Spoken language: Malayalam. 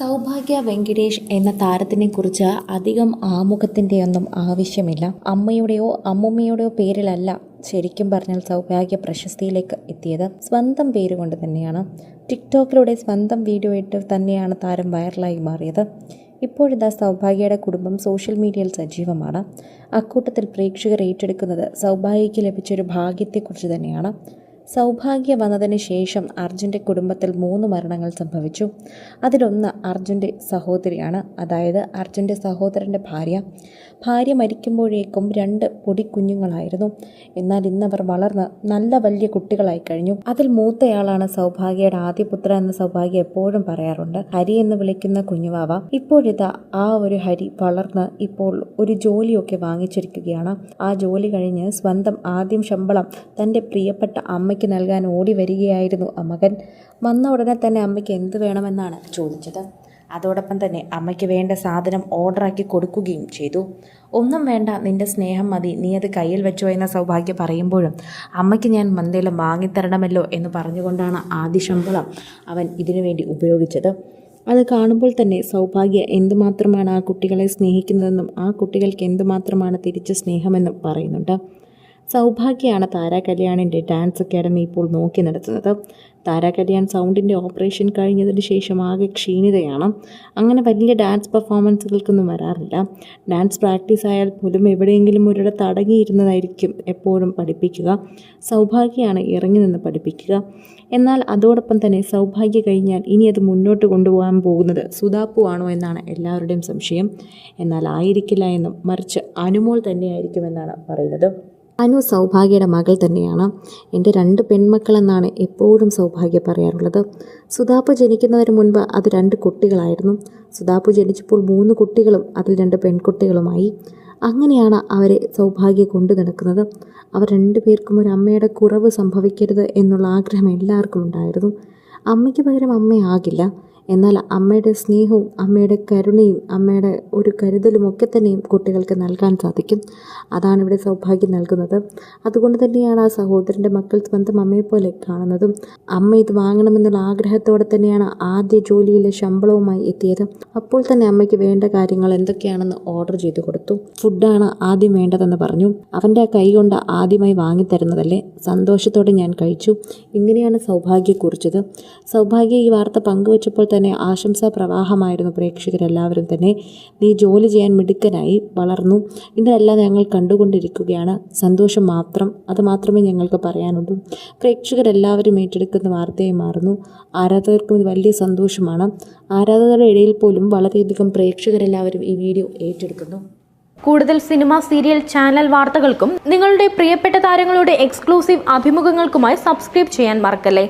സൗഭാഗ്യ വെങ്കിടേഷ് എന്ന താരത്തിനെ കുറിച്ച് അധികം ആമുഖത്തിന്റെ ഒന്നും ആവശ്യമില്ല. അമ്മയുടെയോ അമ്മുമ്മയുടെയോ പേരിലല്ല ശരിക്കും പറഞ്ഞാൽ സൗഭാഗ്യ പ്രശസ്തിയിലേക്ക് എത്തിയത്. സ്വന്തം പേര് പേരുകൊണ്ട് തന്നെയാണ്. ടിക്ടോക്കിലൂടെ സ്വന്തം വീഡിയോ ഇട്ട് തന്നെയാണ് താരം വൈറലായി മാറിയത്. ഇപ്പോഴിതാ സൗഭാഗ്യയുടെ കുടുംബം സോഷ്യൽ മീഡിയയിൽ സജീവമാണ്. അക്കൂട്ടത്തിൽ പ്രേക്ഷകർ ഏറ്റെടുക്കുന്നത് സൗഭാഗ്യയ്ക്ക് ലഭിച്ചൊരു ഭാഗ്യത്തെക്കുറിച്ച് തന്നെയാണ്. സൗഭാഗ്യ വന്നതിന് ശേഷം അർജുന്റെ കുടുംബത്തിൽ മൂന്ന് മരണങ്ങൾ സംഭവിച്ചു. അതിലൊന്ന് അർജുന്റെ സഹോദരിയാണ്. അതായത് അർജുന്റെ സഹോദരന്റെ ഭാര്യ. ഭാര്യ മരിക്കുമ്പോഴേക്കും രണ്ട് പൊടിക്കുഞ്ഞുങ്ങളായിരുന്നു. എന്നാൽ ഇന്നവർ വളർന്ന് നല്ല വലിയ കുട്ടികളായി കഴിഞ്ഞു. അതിൽ മൂത്തയാളാണ് സൗഭാഗ്യയുടെ ആദ്യ പുത്ര എന്ന് സൗഭാഗ്യ എപ്പോഴും പറയാറുണ്ട്. ഹരി എന്ന് വിളിക്കുന്ന കുഞ്ഞുവാവ. ഇപ്പോഴിതാ ആ ഒരു ഹരി വളർന്ന് ഇപ്പോൾ ഒരു ജോലിയൊക്കെ വാങ്ങിച്ചിരിക്കുകയാണ്. ആ ജോലി കഴിഞ്ഞ് സ്വന്തം ആദ്യം ശമ്പളം തന്റെ പ്രിയപ്പെട്ട അമ്മയ്ക്ക് നൽകാൻ ഓടി വരികയായിരുന്നു അമ്മകൻ മകൻ. വന്ന ഉടനെ തന്നെ അമ്മയ്ക്ക് എന്ത് വേണമെന്നാണ് ചോദിച്ചത്. അതോടൊപ്പം തന്നെ അമ്മയ്ക്ക് വേണ്ട സാധനം ഓർഡറാക്കി കൊടുക്കുകയും ചെയ്തു. ഒന്നും വേണ്ട നിന്റെ സ്നേഹം മതി. നീ അത് കയ്യിൽ വെച്ചോ എന്ന സൗഭാഗ്യം പറയുമ്പോഴും അമ്മയ്ക്ക് ഞാൻ എന്തെങ്കിലും വാങ്ങിത്തരണമല്ലോ എന്ന് പറഞ്ഞുകൊണ്ടാണ് ആദ്യ ശമ്പളം അവൻ ഇതിനു വേണ്ടി ഉപയോഗിച്ചത്. അത് കാണുമ്പോൾ തന്നെ സൗഭാഗ്യ എന്തുമാത്രമാണ് ആ കുട്ടികളെ സ്നേഹിക്കുന്നതെന്നും ആ കുട്ടികൾക്ക് എന്തുമാത്രമാണ് തിരിച്ച് സ്നേഹമെന്നും പറയുന്നുണ്ട്. സൗഭാഗ്യയാണ് താര കല്യാണിന്റെ ഡാൻസ് അക്കാഡമി ഇപ്പോൾ നോക്കി നടത്തുന്നത്. താര കല്യാൺ സൗണ്ടിന്റെ ഓപ്പറേഷൻ കഴിഞ്ഞതിന് ശേഷം ആകെ ക്ഷീണിതയാണ്. അങ്ങനെ വലിയ ഡാൻസ് പെർഫോമൻസുകൾക്കൊന്നും വരാറില്ല. ഡാൻസ് പ്രാക്ടീസ് ആയാൽ പോലും എവിടെയെങ്കിലും ഒരിടത്ത് അടങ്ങിയിരുന്നതായിരിക്കും എപ്പോഴും പഠിപ്പിക്കുക. സൗഭാഗ്യമാണ് ഇറങ്ങി നിന്ന് പഠിപ്പിക്കുക. എന്നാൽ അതോടൊപ്പം തന്നെ സൗഭാഗ്യ കഴിഞ്ഞാൽ ഇനി അത് മുന്നോട്ട് കൊണ്ടുപോകാൻ പോകുന്നത് സുതാപ്പു ആണോ എന്നാണ് എല്ലാവരുടെയും സംശയം. എന്നാൽ ആയിരിക്കില്ല എന്നും മറിച്ച് അനുമോൾ തന്നെയായിരിക്കുമെന്നാണ് പറയുന്നത്. അനു സൗഭാഗ്യയുടെ മകൾ തന്നെയാണ്. എന്റെ രണ്ട് പെൺമക്കളെന്നാണ് എപ്പോഴും സൗഭാഗ്യ പറയാറുള്ളത്. സുതാപ്പ് ജനിക്കുന്നതിന് മുൻപ് അത് രണ്ട് കുട്ടികളായിരുന്നു. സുതാപ്പ് ജനിച്ചപ്പോൾ മൂന്ന് കുട്ടികളും അതിൽ രണ്ട് പെൺകുട്ടികളുമായി. അങ്ങനെയാണ് അവരെ സൗഭാഗ്യ കൊണ്ടു നടക്കുന്നത്. അവർ രണ്ടുപേർക്കും ഒരു അമ്മയുടെ കുറവ് സംഭവിക്കരുത് എന്നുള്ള ആഗ്രഹം എല്ലാവർക്കും ഉണ്ടായിരുന്നു. അമ്മയ്ക്ക് പകരം അമ്മയാകില്ല. എന്നാൽ അമ്മയുടെ സ്നേഹവും അമ്മയുടെ കരുണയും അമ്മയുടെ ഒരു കരുതലും ഒക്കെ തന്നെയും കുട്ടികൾക്ക് നൽകാൻ സാധിക്കും. അതാണ് ഇവിടെ സൗഭാഗ്യം നൽകുന്നത്. അതുകൊണ്ട് തന്നെയാണ് ആ സഹോദരന്റെ മക്കൾ സ്വന്തം അമ്മയെപ്പോലെ കാണുന്നതും. അമ്മ ഇത് വാങ്ങണമെന്നുള്ള ആഗ്രഹത്തോടെ തന്നെയാണ് ആദ്യ ജോലിയിലെ ശമ്പളവുമായി എത്തിയത്. അപ്പോൾ തന്നെ അമ്മയ്ക്ക് വേണ്ട കാര്യങ്ങൾ എന്തൊക്കെയാണെന്ന് ഓർഡർ ചെയ്തു കൊടുത്തു. ഫുഡാണ് ആദ്യം വേണ്ടതെന്ന് പറഞ്ഞു. അവന്റെ കൈ കൊണ്ട് ആദ്യമായി വാങ്ങിത്തരുന്നതല്ലേ സന്തോഷത്തോടെ ഞാൻ കഴിച്ചു. ഇങ്ങനെയാണ് സൗഭാഗ്യ കുറിച്ചത് സൗഭാഗ്യ ഈ വാർത്ത പങ്കുവച്ചപ്പോൾ തന്നെ ആശംസാ പ്രവാഹമായിരുന്നു പ്രേക്ഷകരെല്ലാവരും തന്നെ. നീ ജോലി ചെയ്യാൻ മിടുക്കനായി വളർന്നു. ഇതെല്ലാം ഞങ്ങൾ കണ്ടുകൊണ്ടിരിക്കുകയാണ്. സന്തോഷം മാത്രം അത് മാത്രമേ ഞങ്ങൾക്ക് പറയാനുള്ളൂ. പ്രേക്ഷകരെല്ലാവരും ഏറ്റെടുക്കുന്ന വാർത്തയായി മാറുന്നു. ആരാധകർക്കും ഇത് വലിയ സന്തോഷമാണ്. ആരാധകരുടെ ഇടയിൽ പോലും വളരെയധികം പ്രേക്ഷകരെല്ലാവരും ഈ വീഡിയോ ഏറ്റെടുക്കുന്നു. കൂടുതൽ സിനിമ സീരിയൽ ചാനൽ വാർത്തകൾക്കും നിങ്ങളുടെ പ്രിയപ്പെട്ട താരങ്ങളുടെ എക്സ്ക്ലൂസീവ് അഭിമുഖങ്ങൾക്കുമായി സബ്സ്ക്രൈബ് ചെയ്യാൻ മറക്കല്ലേ?